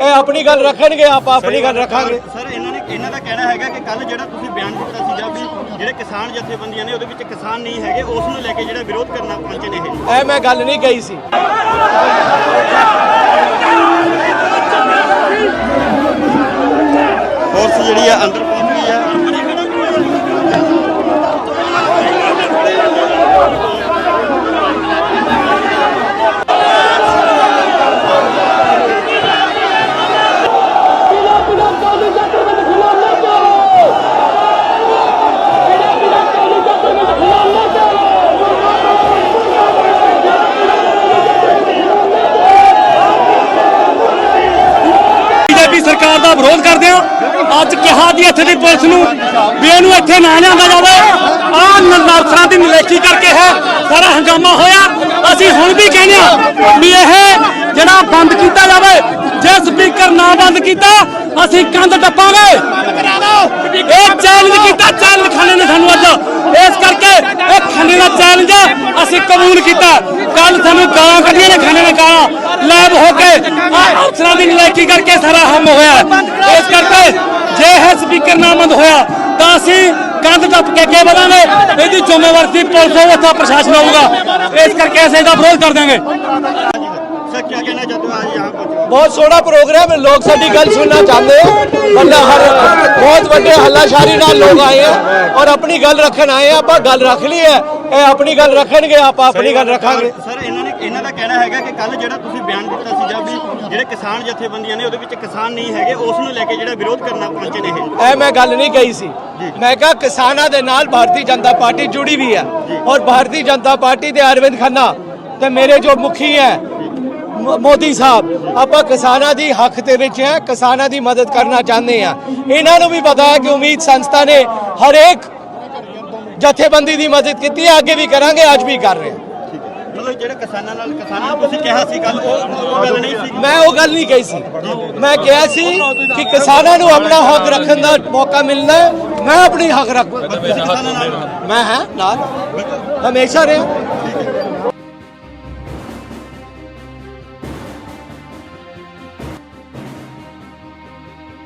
ਇਹ ਆਪਣੀ ਗੱਲ ਰੱਖਣਗੇ ਆਪਾਂ ਆਪਣੀ ਗੱਲ ਰੱਖਾਂਗੇ। ਸਰ ਇਹਨਾਂ ਨੇ ਇਹਨਾਂ ਦਾ ਕਹਿਣਾ ਹੈਗਾ ਕਿ ਕੱਲ ਜਿਹੜਾ ਤੁਸੀਂ ਬਿਆਨ ਦਿੱਤਾ ਸੀਗਾ ਵੀ ਜਿਹੜੇ ਕਿਸਾਨ ਜਥੇਬੰਦੀਆਂ ਨੇ ਉਹਦੇ ਵਿੱਚ ਕਿਸਾਨ ਨਹੀਂ ਹੈਗੇ ਉਸ ਨੂੰ ਲੈ ਕੇ ਜਿਹੜਾ ਵਿਰੋਧ ਕਰਨਾ ਪਹੁੰਚੇ ਨੇ ਇਹ। ਇਹ ਮੈਂ ਗੱਲ ਨਹੀਂ ਕਹੀ ਸੀ। ਬੀਜੇਪੀ ਸਰਕਾਰ ਦਾ ਵਿਰੋਧ ਕਰਦੇ ਆ। ਅੱਜ ਕਿਹਾ ਜੀ ਇੱਥੇ ਦੀ ਪੁਲਿਸ ਨੂੰ ਵੀ ਇਹਨੂੰ ਇੱਥੇ ਨਾ ਲਿਆਂਦਾ ਜਾਵੇ। ਆ ਨਰਸਰਾਂ ਦੀ ਨਲੇਕੀ ਕਰਕੇ ਹੈ। ਸਾਰਾ ਹੰਗਾਮਾ ਹੋਇਆ। ਅਸੀਂ ਹੁਣ ਵੀ ਕਹਿੰਦੇ ਆ ਵੀ ਇਹ ਜਿਹੜਾ ਬੰਦ ਕੀਤਾ ਜਾਵੇ, ਜੇ ਸਪੀਕਰ ਨਾ ਬੰਦ ਕੀਤਾ, ਅਸੀਂ ਕੰਧ ਟੱਪਾਂਗੇ। ਇਹ ਚੈਲੰਜ ਕੀਤਾ ਚੈਲੰਜ ਖਾਣੇ ਨੇ ਸਾਨੂੰ ਅੱਜ। ਇਸ ਕਰਕੇ ਇਹ ਖਾਣੇ ਦਾ ਚੈਲੰਜ ਅਸੀਂ ਕਬੂਲ ਕੀਤਾ। ਕੱਲ ਸਾਨੂੰ ਗਾਲਾਂ ਕੱਢੀਆਂ ਨੇ ਖਾਣੇ ਨੇ ਗਾਲਾਂ ਲੈਬ ਹੋ ਕੇ ਆਹ ਨਲਾਇਕੀ ਕਰਕੇ ਸਾਰਾ ਹਮ ਹੋਇਆ। ਇਸ ਕਰਕੇ ਜੇ ਇਹ ਸਪੀਕਰ ਨਾ ਬੰਦ ਹੋਇਆ ਤਾਂ ਅਸੀਂ ਕੰਧ ਟੱਪ ਕੇ ਅੱਗੇ ਵਧਾਂਗੇ। ਇਹਦੀ ਜ਼ਿੰਮੇਵਾਰੀ ਪੁਲਿਸ ਹੋਵੇ ਪ੍ਰਸ਼ਾਸਨ ਹੋਊਗਾ ਇਸ ਕਰਕੇ ਅਸੀਂ ਇਹਦਾ ਵਿਰੋਧ ਕਰ ਦਾਂਗੇ सर क्या कहना चाहते हो आज यहाँ पहुंचे ਬਹੁਤ ਸੋਹਣਾ ਪ੍ਰੋਗਰਾਮ ਹੈ ਲੋਕ ਸਾਡੀ ਗੱਲ ਸੁਣਨਾ ਚਾਹੁੰਦੇ ਆ ਬੰਦਾ ਹਰ ਬਹੁਤ ਵੱਡੇ ਹੱਲਾਸ਼ਾਰੀ ਨਾਲ ਲੋਕ ਆਏ ਆ ਔਰ ਆਪਣੀ ਗੱਲ ਰੱਖਣ ਆਏ ਆ ਆਪਾਂ ਗੱਲ ਰੱਖ ਲਈ ਹੈ ਇਹ ਆਪਣੀ ਗੱਲ ਰੱਖਣਗੇ ਆਪਾਂ ਆਪਣੀ ਗੱਲ ਰੱਖਾਂਗੇ ਸਰ ਇਹਨਾਂ ਨੇ ਇਹਨਾਂ ਦਾ ਕਹਿਣਾ ਹੈਗਾ ਕਿ ਕੱਲ ਜਿਹੜਾ ਤੁਸੀਂ ਬਿਆਨ ਦਿੱਤਾ ਸੀਗਾ ਵੀ ਜਿਹੜੇ ਕਿਸਾਨ ਜਥੇਬੰਦੀਆਂ ਨੇ ਉਹਦੇ ਵਿੱਚ ਕਿਸਾਨ ਨਹੀਂ ਹੈਗੇ ਉਸ ਨੂੰ ਲੈ ਕੇ ਜਿਹੜਾ ਵਿਰੋਧ ਕਰਨਾ ਪਹੁੰਚੇ ਨੇ ਇਹ ਇਹ ਮੈਂ ਗੱਲ ਨਹੀਂ ਕਹੀ ਸੀ ਮੈਂ ਕਿਹਾ ਕਿਸਾਨਾਂ ਦੇ ਨਾਲ ਭਾਰਤੀ ਜਨਤਾ ਪਾਰਟੀ ਜੁੜੀ ਵੀ ਹੈ ਔਰ ਭਾਰਤੀ ਜਨਤਾ ਪਾਰਟੀ ਦੇ ਅਰਵਿੰਦ ਖੰਨਾ ਤੇ ਮੇਰੇ ਜੋ ਮੁਖੀ ਹੈ ਮ- ਮੋਦੀ ਸਾਹਿਬ ਆਪਾਂ ਕਿਸਾਨਾਂ ਦੀ ਹੱਕ ਦੇ ਵਿੱਚ ਹੈ ਕਿਸਾਨਾਂ ਦੀ ਮਦਦ ਕਰਨਾ ਚਾਹੁੰਦੇ ਆ ਇਹਨਾਂ ਨੂੰ ਵੀ ਪਤਾ ਹੈ ਕਿ ਉਮੀਦ ਸੰਸਥਾ ਨੇ ਹਰੇਕ ਜਥੇਬੰਦੀ ਦੀ ਮਦਦ ਕੀਤੀ ਹੈ ਅੱਗੇ ਵੀ ਕਰਾਂਗੇ ਅੱਜ ਵੀ ਕਰ ਰਹੇ ਹਾਂ। ਮਤਲਬ ਜਿਹੜੇ ਕਿਸਾਨਾਂ ਨਾਲ ਕਿਸਾਨਾਂ ਨੂੰ ਤੁਸੀਂ ਕਿਹਾ ਸੀ ਕੱਲ ਉਹ ਉਹ ਗੱਲ ਨਹੀਂ ਸੀ। ਮੈਂ ਉਹ ਗੱਲ ਨਹੀਂ ਕਹੀ ਸੀ। ਮੈਂ ਕਿਹਾ ਸੀ ਕਿ ਕਿਸਾਨਾਂ ਨੂੰ ਆਪਣਾ ਹੱਕ ਰੱਖਣ ਦਾ ਮੌਕਾ ਮਿਲਣਾ। ਮੈਂ ਆਪਣੀ ਹੱਕ ਰੱਖ ਮੈਂ ਹਾਂ ਨਾਲ। ਹਮੇਸ਼ਾ ਰਿਹਾ।